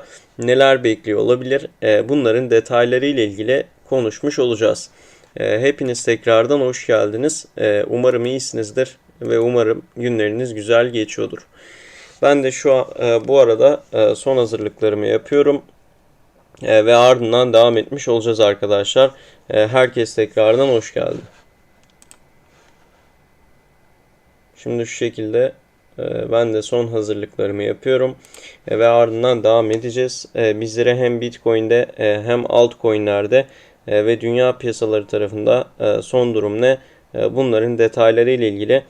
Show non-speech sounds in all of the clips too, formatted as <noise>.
<laughs> neler bekliyor olabilir? E, bunların detayları ile ilgili konuşmuş olacağız. E, hepiniz tekrardan hoş geldiniz. E, umarım iyisinizdir ve umarım günleriniz güzel geçiyordur. Ben de şu an bu arada son hazırlıklarımı yapıyorum. Ve ardından devam etmiş olacağız arkadaşlar. Herkes tekrardan hoş geldi. Şimdi şu şekilde ben de son hazırlıklarımı yapıyorum e, ve ardından devam edeceğiz. E, bizlere hem Bitcoin'de e, hem altcoin'lerde e, ve dünya piyasaları tarafında e, son durum ne? Bunların detayları ile ilgili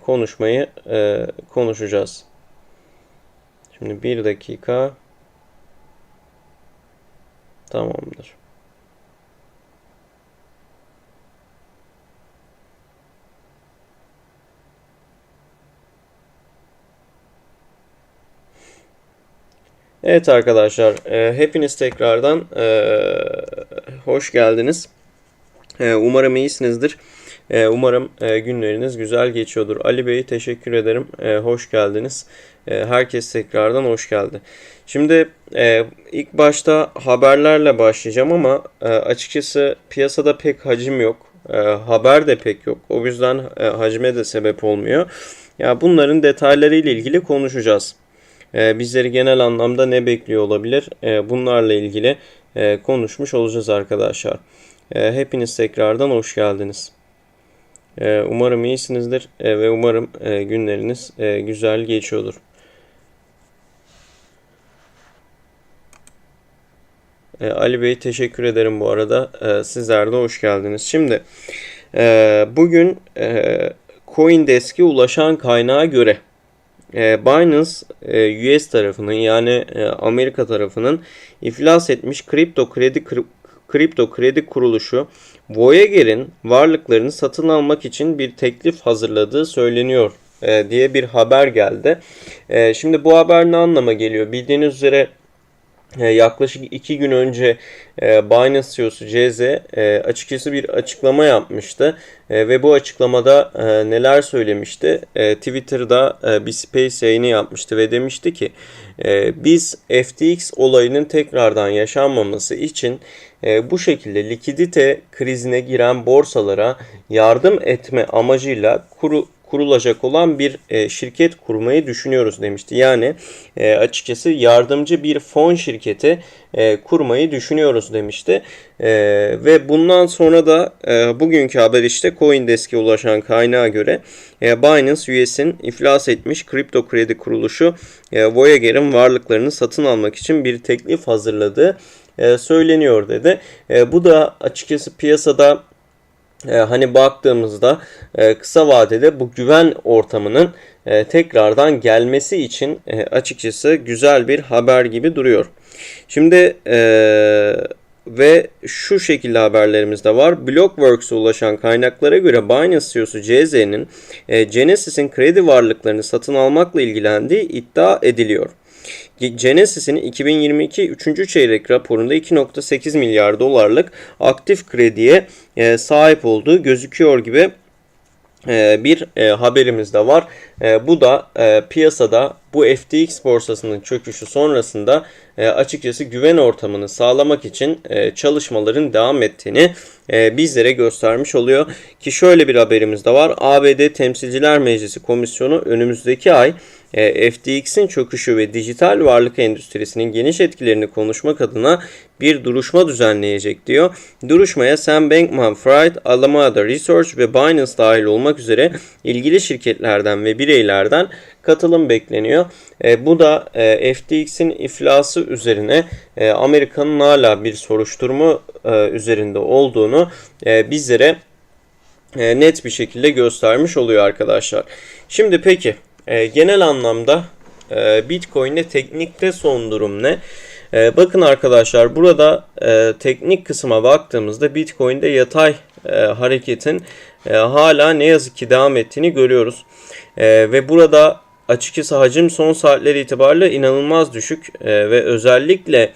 konuşmayı konuşacağız. Şimdi bir dakika. Tamamdır. Evet arkadaşlar, e, hepiniz tekrardan e, hoş geldiniz. E, umarım iyisinizdir. E, umarım e, günleriniz güzel geçiyordur. Ali Bey teşekkür ederim. E, hoş geldiniz. E, herkes tekrardan hoş geldi. Şimdi e, ilk başta haberlerle başlayacağım ama e, açıkçası piyasada pek hacim yok. E, haber de pek yok. O yüzden e, hacme de sebep olmuyor. Ya bunların detayları ile ilgili konuşacağız. E, bizleri genel anlamda ne bekliyor olabilir? E, bunlarla ilgili e, konuşmuş olacağız arkadaşlar. E, hepiniz tekrardan hoş geldiniz. Umarım iyisinizdir e, ve umarım e, günleriniz güzel geçiyordur. Ali Bey teşekkür ederim bu arada. Sizler de hoş geldiniz. Şimdi bugün CoinDesk'e ulaşan kaynağa göre e, Binance e, US tarafının yani e, Amerika tarafının iflas etmiş kripto kredi kripto kredi kuruluşu Voyager'in varlıklarını satın almak için bir teklif hazırladığı söyleniyor diye bir haber geldi. Şimdi bu haber ne anlama geliyor? Bildiğiniz üzere yaklaşık iki gün önce e, Binance CEO'su CZ e, açıkçası bir açıklama yapmıştı ve bu açıklamada neler söylemişti? Twitter'da bir space yayını yapmıştı ve demişti ki biz FTX olayının tekrardan yaşanmaması için bu şekilde likidite krizine giren borsalara yardım etme amacıyla kuru kurulacak olan bir e, şirket kurmayı düşünüyoruz demişti. Yani e, açıkçası yardımcı bir fon şirketi e, kurmayı düşünüyoruz demişti. Ve bundan sonra da bugünkü haber işte Coindesk'e ulaşan kaynağa göre e, Binance US'in iflas etmiş kripto kredi kuruluşu Voyager'in varlıklarını satın almak için bir teklif hazırladığı söyleniyor dedi. Bu da açıkçası piyasada e, hani baktığımızda e, kısa vadede bu güven ortamının e, tekrardan gelmesi için açıkçası güzel bir haber gibi duruyor. Şimdi ve şu şekilde haberlerimiz de var. Blockworks'a ulaşan kaynaklara göre Binance CEO'su CZ'nin Genesis'in kredi varlıklarını satın almakla ilgilendiği iddia ediliyor. Genesis'in 2022 3. çeyrek raporunda 2.8 milyar dolarlık aktif krediye e, sahip olduğu gözüküyor gibi e, bir e, haberimiz de var. Bu da piyasada bu FTX borsasının çöküşü sonrasında açıkçası güven ortamını sağlamak için çalışmaların devam ettiğini bizlere göstermiş oluyor. Ki şöyle bir haberimiz de var. ABD Temsilciler Meclisi Komisyonu önümüzdeki ay FTX'in çöküşü ve dijital varlık endüstrisinin geniş etkilerini konuşmak adına bir duruşma düzenleyecek diyor. Duruşmaya Sam Bankman-Fried, Alameda Research ve Binance dahil olmak üzere ilgili şirketlerden ve bireylerden katılım bekleniyor. E, bu da e, FTX'in iflası üzerine e, Amerika'nın hala bir soruşturma e, üzerinde olduğunu e, bizlere e, net bir şekilde göstermiş oluyor arkadaşlar. Şimdi peki e, genel anlamda e, Bitcoin'de teknikte son durum ne? E, bakın arkadaşlar burada e, teknik kısma baktığımızda Bitcoin'de yatay e, hareketin e, hala ne yazık ki devam ettiğini görüyoruz. E, ve burada açıkçası hacim son saatler itibariyle inanılmaz düşük e, ve özellikle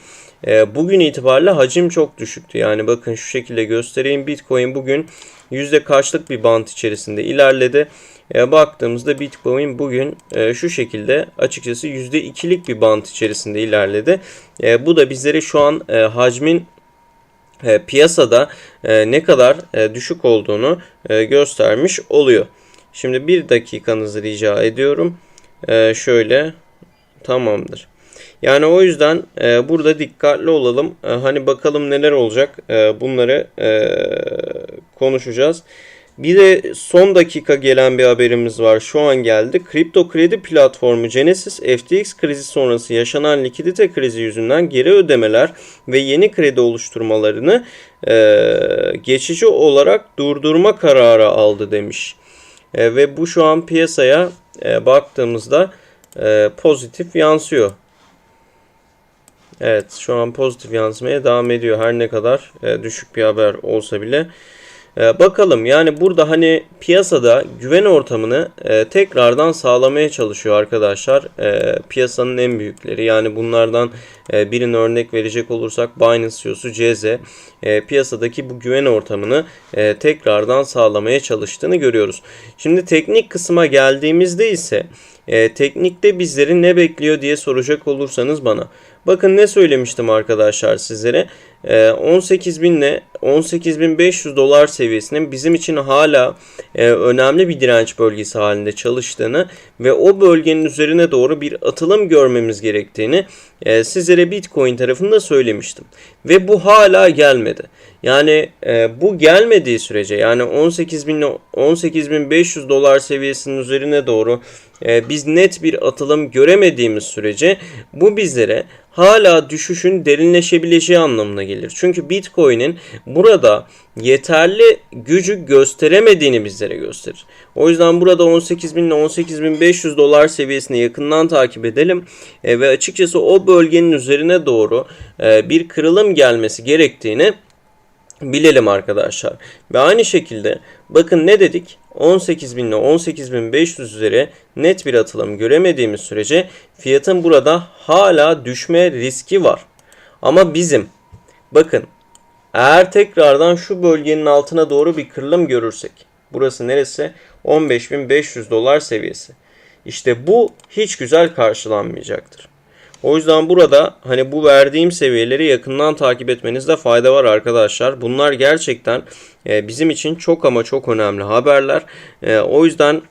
e, bugün itibariyle hacim çok düşüktü. Yani bakın şu şekilde göstereyim Bitcoin bugün yüzde kaçlık bir bant içerisinde ilerledi E, baktığımızda Bitcoin bugün e, şu şekilde açıkçası %2'lik bir bant içerisinde ilerledi. E, bu da bizlere şu an e, hacmin e, piyasada e, ne kadar e, düşük olduğunu e, göstermiş oluyor. Şimdi bir dakikanızı rica ediyorum. E, şöyle tamamdır. Yani o yüzden e, burada dikkatli olalım. E, hani bakalım neler olacak. E, bunları e, konuşacağız. Bir de son dakika gelen bir haberimiz var. Şu an geldi. Kripto kredi platformu Genesis FTX krizi sonrası yaşanan likidite krizi yüzünden geri ödemeler ve yeni kredi oluşturmalarını e, geçici olarak durdurma kararı aldı demiş. E, ve bu şu an piyasaya e, baktığımızda e, pozitif yansıyor. Evet şu an pozitif yansımaya devam ediyor. Her ne kadar e, düşük bir haber olsa bile. E, bakalım yani burada hani piyasada güven ortamını e, tekrardan sağlamaya çalışıyor arkadaşlar. E, piyasanın en büyükleri yani bunlardan e, birini örnek verecek olursak Binance CEO'su CZ e, piyasadaki bu güven ortamını e, tekrardan sağlamaya çalıştığını görüyoruz. Şimdi teknik kısma geldiğimizde ise e, teknikte bizleri ne bekliyor diye soracak olursanız bana. Bakın ne söylemiştim arkadaşlar sizlere. E, 18.000 ile 18.500 dolar seviyesinin bizim için hala e, önemli bir direnç bölgesi halinde çalıştığını ve o bölgenin üzerine doğru bir atılım görmemiz gerektiğini e, sizlere Bitcoin tarafında söylemiştim. Ve bu hala gelmedi. Yani e, bu gelmediği sürece yani 18.000 18.500 dolar seviyesinin üzerine doğru e, biz net bir atılım göremediğimiz sürece bu bizlere hala düşüşün derinleşebileceği anlamına gelir. Çünkü Bitcoin'in burada yeterli gücü gösteremediğini bizlere gösterir. O yüzden burada 18.000 ile 18.500 dolar seviyesini yakından takip edelim e, ve açıkçası o bölgenin üzerine doğru e, bir kırılım gelmesi gerektiğini bilelim arkadaşlar. Ve aynı şekilde bakın ne dedik? 18.000 ile 18.500 üzeri net bir atılım göremediğimiz sürece fiyatın burada hala düşme riski var. Ama bizim bakın eğer tekrardan şu bölgenin altına doğru bir kırılım görürsek burası neresi? 15.500 dolar seviyesi. İşte bu hiç güzel karşılanmayacaktır. O yüzden burada hani bu verdiğim seviyeleri yakından takip etmenizde fayda var arkadaşlar. Bunlar gerçekten e, bizim için çok ama çok önemli haberler. E, o yüzden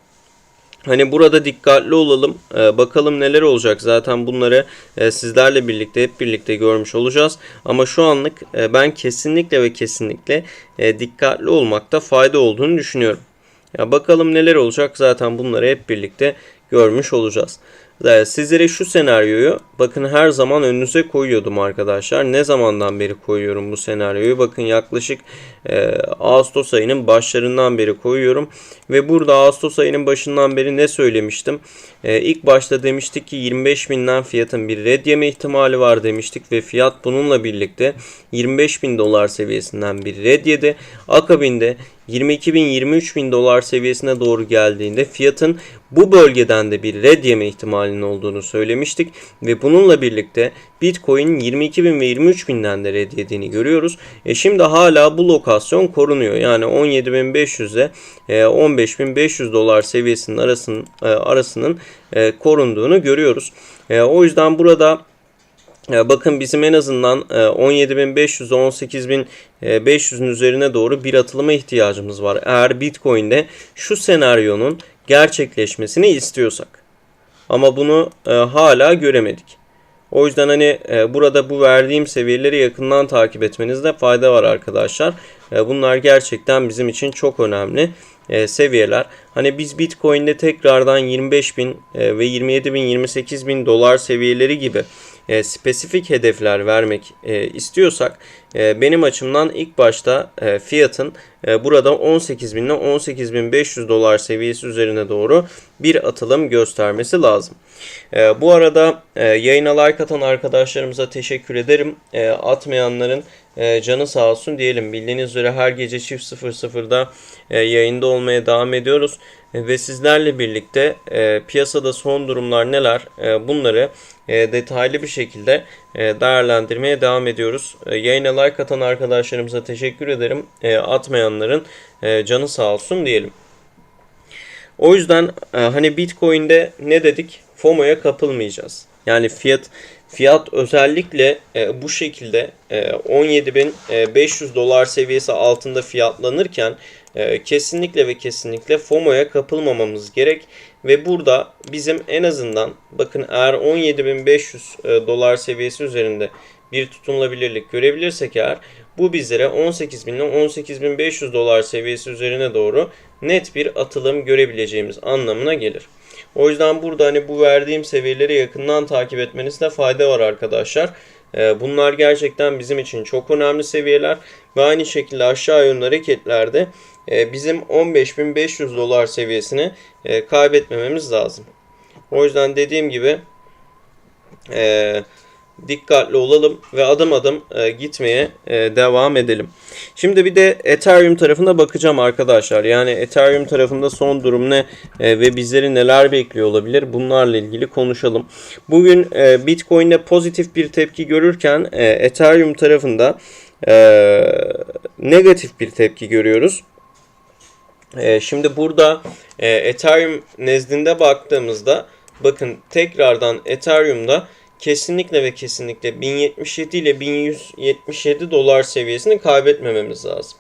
Hani burada dikkatli olalım. Ee, bakalım neler olacak. Zaten bunları e, sizlerle birlikte hep birlikte görmüş olacağız. Ama şu anlık e, ben kesinlikle ve kesinlikle e, dikkatli olmakta fayda olduğunu düşünüyorum. Ya bakalım neler olacak. Zaten bunları hep birlikte görmüş olacağız. Sizlere şu senaryoyu bakın her zaman önünüze koyuyordum arkadaşlar. Ne zamandan beri koyuyorum bu senaryoyu? Bakın yaklaşık e, Ağustos ayının başlarından beri koyuyorum. Ve burada Ağustos ayının başından beri ne söylemiştim? E, ilk başta demiştik ki 25 binden fiyatın bir red yeme ihtimali var demiştik. Ve fiyat bununla birlikte 25 bin dolar seviyesinden bir red yedi. Akabinde 22 bin 23 bin dolar seviyesine doğru geldiğinde fiyatın bu bölgeden de bir red yeme ihtimalinin olduğunu söylemiştik. Ve bununla birlikte Bitcoin 22 bin ve 23 binden de red yediğini görüyoruz. E şimdi hala bu lokasyon korunuyor. Yani 17.500 ile 15.500 e, dolar seviyesinin arasının, e, arasının e, korunduğunu görüyoruz. O yüzden burada Bakın bizim en azından 17.500 18.500'ün üzerine doğru bir atılıma ihtiyacımız var. Eğer Bitcoin'de şu senaryonun gerçekleşmesini istiyorsak. Ama bunu hala göremedik. O yüzden hani e, burada bu verdiğim seviyeleri yakından takip etmenizde fayda var arkadaşlar. E, bunlar gerçekten bizim için çok önemli e, seviyeler. Hani biz Bitcoin'de tekrardan 25 bin e, ve 27 bin 28 bin dolar seviyeleri gibi e, spesifik hedefler vermek e, istiyorsak e, benim açımdan ilk başta e, fiyatın e, burada 18 bin ile 18 bin 500 dolar seviyesi üzerine doğru bir atılım göstermesi lazım. E, bu arada e, yayına like atan arkadaşlarımıza teşekkür ederim. E, atmayanların e, canı sağ olsun diyelim. Bildiğiniz üzere her gece çift 00'da e, yayında olmaya devam ediyoruz. E, ve sizlerle birlikte e, piyasada son durumlar neler e, bunları e, detaylı bir şekilde e, değerlendirmeye devam ediyoruz. E, yayına like atan arkadaşlarımıza teşekkür ederim. E, atmayanların e, canı sağ olsun diyelim. O yüzden e, hani Bitcoin'de ne dedik? FOMO'ya kapılmayacağız. Yani fiyat fiyat özellikle e, bu şekilde e, 17.500 dolar seviyesi altında fiyatlanırken e, kesinlikle ve kesinlikle FOMO'ya kapılmamamız gerek ve burada bizim en azından bakın eğer 17.500 e, dolar seviyesi üzerinde bir tutunulabilirlik görebilirsek eğer bu bizlere 18.000 ile 18.500 dolar seviyesi üzerine doğru net bir atılım görebileceğimiz anlamına gelir. O yüzden burada hani bu verdiğim seviyeleri yakından takip etmenizde fayda var arkadaşlar. Ee, bunlar gerçekten bizim için çok önemli seviyeler ve aynı şekilde aşağı yönlü hareketlerde e, bizim 15.500 dolar seviyesini e, kaybetmememiz lazım. O yüzden dediğim gibi e, dikkatli olalım ve adım adım e, gitmeye e, devam edelim. Şimdi bir de Ethereum tarafına bakacağım arkadaşlar. Yani Ethereum tarafında son durum ne e, ve bizleri neler bekliyor olabilir? Bunlarla ilgili konuşalım. Bugün e, Bitcoin'de pozitif bir tepki görürken e, Ethereum tarafında e, negatif bir tepki görüyoruz. E, şimdi burada e, Ethereum nezdinde baktığımızda bakın tekrardan Ethereum'da kesinlikle ve kesinlikle 1077 ile 1177 dolar seviyesini kaybetmememiz lazım.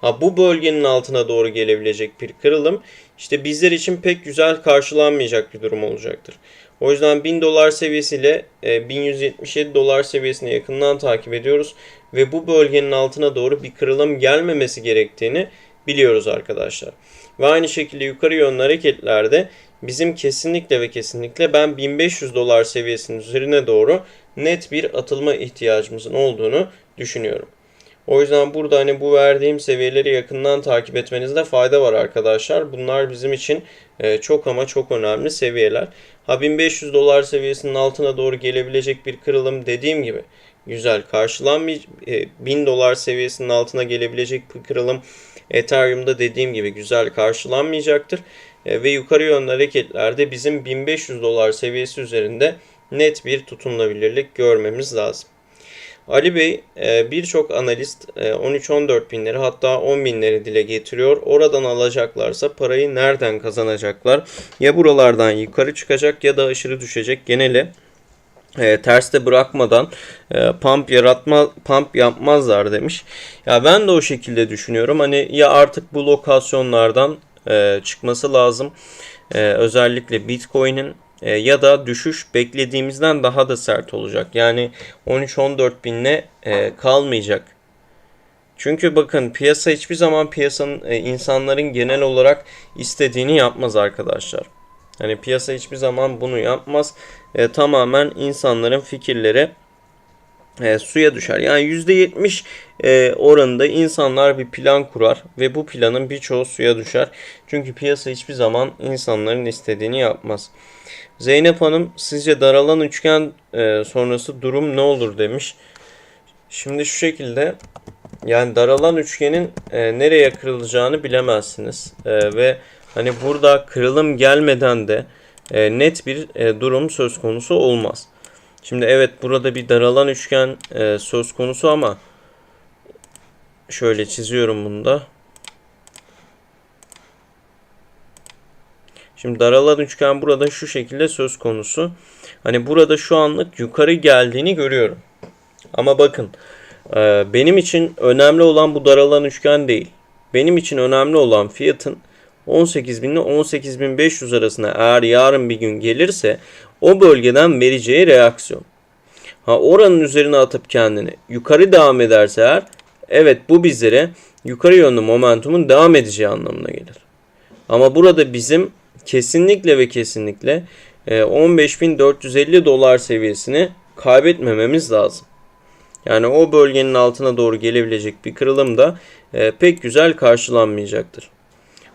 Ha bu bölgenin altına doğru gelebilecek bir kırılım işte bizler için pek güzel karşılanmayacak bir durum olacaktır. O yüzden 1000 dolar seviyesiyle 1177 dolar seviyesine yakından takip ediyoruz ve bu bölgenin altına doğru bir kırılım gelmemesi gerektiğini biliyoruz arkadaşlar. Ve aynı şekilde yukarı yönlü hareketlerde bizim kesinlikle ve kesinlikle ben 1500 dolar seviyesinin üzerine doğru net bir atılma ihtiyacımızın olduğunu düşünüyorum. O yüzden burada hani bu verdiğim seviyeleri yakından takip etmenizde fayda var arkadaşlar. Bunlar bizim için e, çok ama çok önemli seviyeler. Ha 1500 dolar seviyesinin altına doğru gelebilecek bir kırılım dediğim gibi güzel karşılanmayacak 1000 dolar seviyesinin altına gelebilecek bir kırılım Ethereum'da dediğim gibi güzel karşılanmayacaktır. E, ve yukarı yönlü hareketlerde bizim 1500 dolar seviyesi üzerinde net bir tutunulabilirlik görmemiz lazım. Ali Bey e, birçok analist 13-14 e, binleri hatta 10 binleri dile getiriyor. Oradan alacaklarsa parayı nereden kazanacaklar? Ya buralardan yukarı çıkacak ya da aşırı düşecek. Geneli e, terste bırakmadan e, pump yaratma pump yapmazlar demiş. Ya ben de o şekilde düşünüyorum. Hani ya artık bu lokasyonlardan e, çıkması lazım. E, özellikle Bitcoin'in e, ya da düşüş beklediğimizden daha da sert olacak. Yani 13-14 binle e, kalmayacak. Çünkü bakın piyasa hiçbir zaman piyasanın insanların genel olarak istediğini yapmaz arkadaşlar. Hani piyasa hiçbir zaman bunu yapmaz. E, tamamen insanların fikirleri e, suya düşer. Yani %70 e, oranında insanlar bir plan kurar ve bu planın birçoğu suya düşer. Çünkü piyasa hiçbir zaman insanların istediğini yapmaz. Zeynep Hanım sizce daralan üçgen e, sonrası durum ne olur demiş. Şimdi şu şekilde yani daralan üçgenin e, nereye kırılacağını bilemezsiniz. E, ve hani burada kırılım gelmeden de e, net bir e, durum söz konusu olmaz. Şimdi evet burada bir daralan üçgen e, söz konusu ama şöyle çiziyorum bunu da. Şimdi daralan üçgen burada şu şekilde söz konusu. Hani burada şu anlık yukarı geldiğini görüyorum. Ama bakın e, benim için önemli olan bu daralan üçgen değil. Benim için önemli olan fiyatın 18.000 ile 18.500 arasında eğer yarın bir gün gelirse o bölgeden vereceği reaksiyon. Ha oranın üzerine atıp kendini yukarı devam ederse eğer evet bu bizlere yukarı yönlü momentumun devam edeceği anlamına gelir. Ama burada bizim kesinlikle ve kesinlikle 15.450 e, dolar seviyesini kaybetmememiz lazım. Yani o bölgenin altına doğru gelebilecek bir kırılım da e, pek güzel karşılanmayacaktır.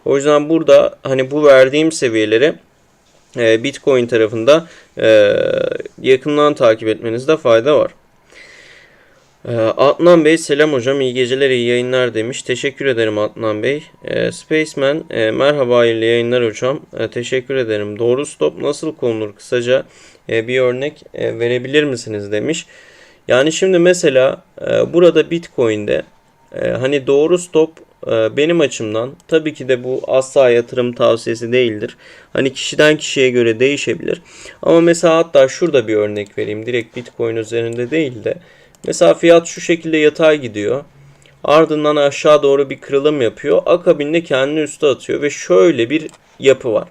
O yüzden burada hani bu verdiğim seviyeleri e, Bitcoin tarafında e, yakından takip etmenizde fayda var. E, Adnan Bey selam hocam iyi geceler iyi yayınlar demiş. Teşekkür ederim Adnan Bey. E, Spaceman merhaba hayırlı yayınlar hocam. E, teşekkür ederim. Doğru stop nasıl konulur kısaca e, bir örnek verebilir misiniz demiş. Yani şimdi mesela burada Bitcoin'de e, hani doğru stop benim açımdan tabii ki de bu asla yatırım tavsiyesi değildir. Hani kişiden kişiye göre değişebilir. Ama mesela hatta şurada bir örnek vereyim. Direkt Bitcoin üzerinde değil de. Mesela fiyat şu şekilde yatay gidiyor. Ardından aşağı doğru bir kırılım yapıyor. Akabinde kendini üste atıyor ve şöyle bir yapı var.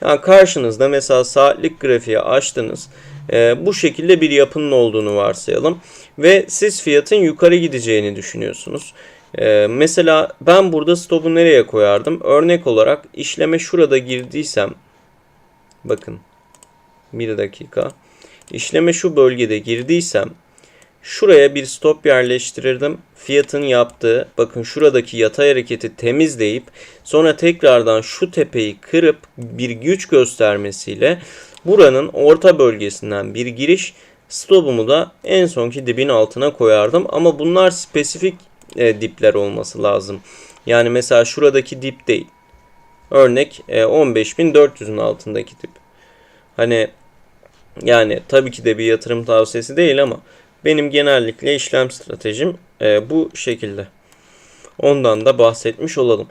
Yani karşınızda mesela saatlik grafiği açtınız. E, bu şekilde bir yapının olduğunu varsayalım. Ve siz fiyatın yukarı gideceğini düşünüyorsunuz. E, mesela ben burada stopu nereye koyardım? Örnek olarak işleme şurada girdiysem bakın bir dakika. İşleme şu bölgede girdiysem Şuraya bir stop yerleştirirdim. Fiyatın yaptığı bakın şuradaki yatay hareketi temizleyip sonra tekrardan şu tepeyi kırıp bir güç göstermesiyle buranın orta bölgesinden bir giriş stopumu da en sonki dibin altına koyardım. Ama bunlar spesifik e, dipler olması lazım. Yani mesela şuradaki dip değil. Örnek e, 15.400'ün altındaki dip. Hani yani tabii ki de bir yatırım tavsiyesi değil ama benim genellikle işlem stratejim e, bu şekilde. Ondan da bahsetmiş olalım.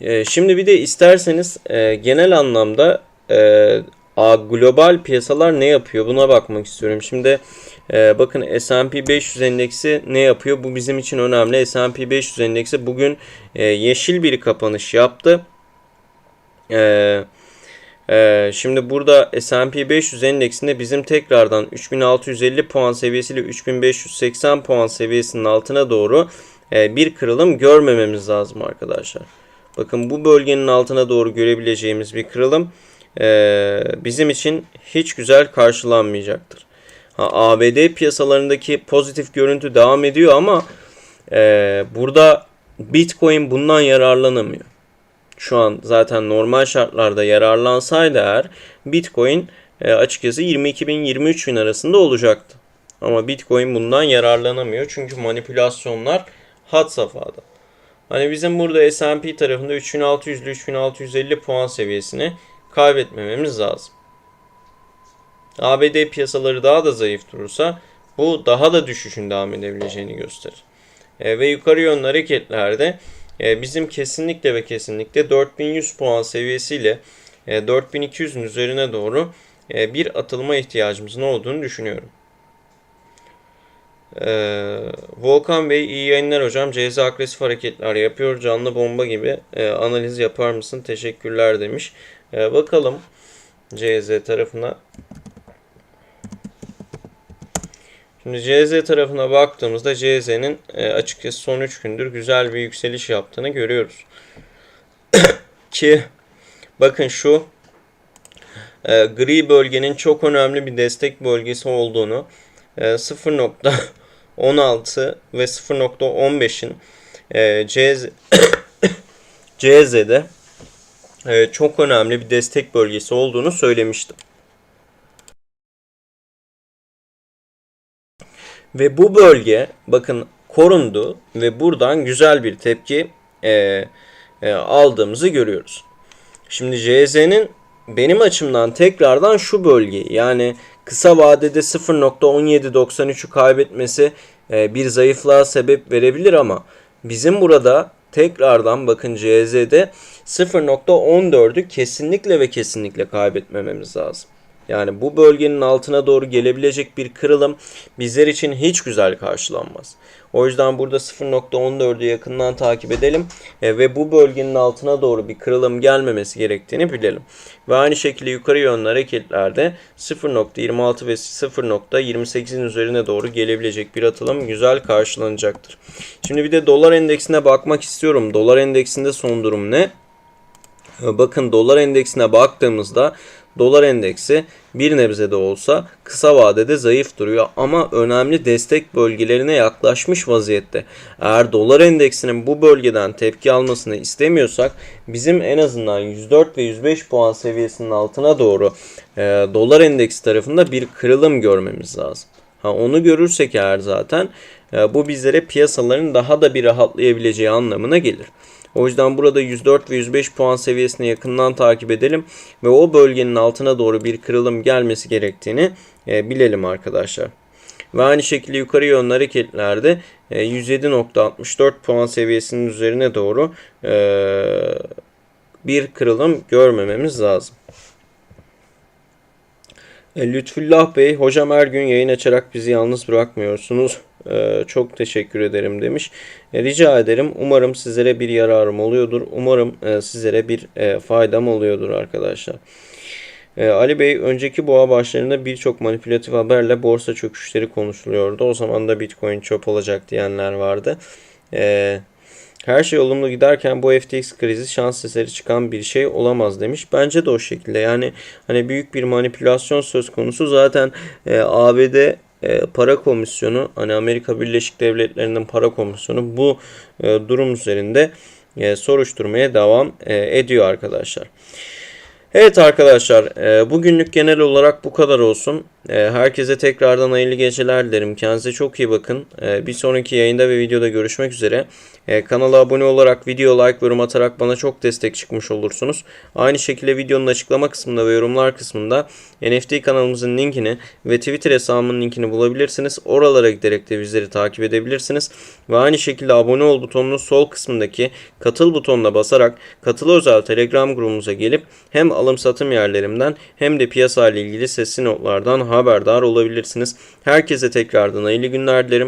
E, şimdi bir de isterseniz e, genel anlamda e, a, global piyasalar ne yapıyor buna bakmak istiyorum. Şimdi e, bakın S&P 500 endeksi ne yapıyor? Bu bizim için önemli. S&P 500 endeksi bugün e, yeşil bir kapanış yaptı. Eee ee, şimdi burada S&P 500 endeksinde bizim tekrardan 3650 puan seviyesiyle 3580 puan seviyesinin altına doğru e, bir kırılım görmememiz lazım arkadaşlar. Bakın bu bölgenin altına doğru görebileceğimiz bir kırılım e, bizim için hiç güzel karşılanmayacaktır. Ha, ABD piyasalarındaki pozitif görüntü devam ediyor ama e, burada Bitcoin bundan yararlanamıyor şu an zaten normal şartlarda yararlansaydı eğer Bitcoin e, açıkçası 22 bin 23 bin arasında olacaktı. Ama Bitcoin bundan yararlanamıyor çünkü manipülasyonlar had safhada. Hani bizim burada S&P tarafında 3600 ile 3650 puan seviyesini kaybetmememiz lazım. ABD piyasaları daha da zayıf durursa bu daha da düşüşün devam edebileceğini gösterir. E, ve yukarı yönlü hareketlerde e, bizim kesinlikle ve kesinlikle 4100 puan seviyesiyle 4200'ün e, üzerine doğru e, bir atılma ihtiyacımızın olduğunu düşünüyorum. Volkan Bey iyi yayınlar hocam. CZ agresif hareketler yapıyor. Canlı bomba gibi analiz yapar mısın? Teşekkürler demiş. Bakalım CZ tarafına. Şimdi CZ tarafına baktığımızda CZ'nin e, açıkçası son 3 gündür güzel bir yükseliş yaptığını görüyoruz. <coughs> Ki bakın şu e, gri bölgenin çok önemli bir destek bölgesi olduğunu e, 0.16 ve 0.15'in e, CZ CZ'de <coughs> e, çok önemli bir destek bölgesi olduğunu söylemiştim. Ve bu bölge bakın korundu ve buradan güzel bir tepki e, e, aldığımızı görüyoruz. Şimdi CZ'nin benim açımdan tekrardan şu bölgeyi yani kısa vadede 0.1793'ü kaybetmesi e, bir zayıflığa sebep verebilir ama bizim burada tekrardan bakın CZ'de 0.14'ü kesinlikle ve kesinlikle kaybetmememiz lazım. Yani bu bölgenin altına doğru gelebilecek bir kırılım bizler için hiç güzel karşılanmaz. O yüzden burada 0.14'ü yakından takip edelim e, ve bu bölgenin altına doğru bir kırılım gelmemesi gerektiğini bilelim. Ve aynı şekilde yukarı yönlü hareketlerde 0.26 ve 0.28'in üzerine doğru gelebilecek bir atılım güzel karşılanacaktır. Şimdi bir de dolar endeksine bakmak istiyorum. Dolar endeksinde son durum ne? Bakın dolar endeksine baktığımızda dolar endeksi bir nebze de olsa kısa vadede zayıf duruyor ama önemli destek bölgelerine yaklaşmış vaziyette. Eğer dolar endeksinin bu bölgeden tepki almasını istemiyorsak bizim en azından 104 ve 105 puan seviyesinin altına doğru e, dolar endeksi tarafında bir kırılım görmemiz lazım. Ha, onu görürsek eğer zaten e, bu bizlere piyasaların daha da bir rahatlayabileceği anlamına gelir. O yüzden burada 104 ve 105 puan seviyesine yakından takip edelim ve o bölgenin altına doğru bir kırılım gelmesi gerektiğini e, bilelim arkadaşlar. Ve aynı şekilde yukarı yönlü hareketlerde e, 107.64 puan seviyesinin üzerine doğru e, bir kırılım görmememiz lazım. E, Lütfullah Bey, hocam her gün yayın açarak bizi yalnız bırakmıyorsunuz. E, çok teşekkür ederim demiş. E, rica ederim. Umarım sizlere bir yararım oluyordur. Umarım e, sizlere bir e, faydam oluyordur arkadaşlar. E, Ali Bey, önceki boğa başlarında birçok manipülatif haberle borsa çöküşleri konuşuluyordu. O zaman da Bitcoin çöp olacak diyenler vardı. E, her şey olumlu giderken bu FTX krizi şans eseri çıkan bir şey olamaz demiş. Bence de o şekilde. Yani hani büyük bir manipülasyon söz konusu. Zaten e, ABD para komisyonu hani Amerika Birleşik Devletleri'nin para komisyonu bu e, durum üzerinde e, soruşturmaya devam e, ediyor arkadaşlar. Evet arkadaşlar e, bugünlük genel olarak bu kadar olsun. E, herkese tekrardan hayırlı geceler dilerim. Kendinize çok iyi bakın. E, bir sonraki yayında ve videoda görüşmek üzere. Kanala abone olarak, video like, yorum atarak bana çok destek çıkmış olursunuz. Aynı şekilde videonun açıklama kısmında ve yorumlar kısmında NFT kanalımızın linkini ve Twitter hesabımın linkini bulabilirsiniz. Oralara giderek de bizleri takip edebilirsiniz. Ve aynı şekilde abone ol butonunun sol kısmındaki katıl butonuna basarak katıl özel Telegram grubumuza gelip hem alım satım yerlerimden hem de piyasa ile ilgili sesli notlardan haberdar olabilirsiniz. Herkese tekrardan hayırlı günler dilerim.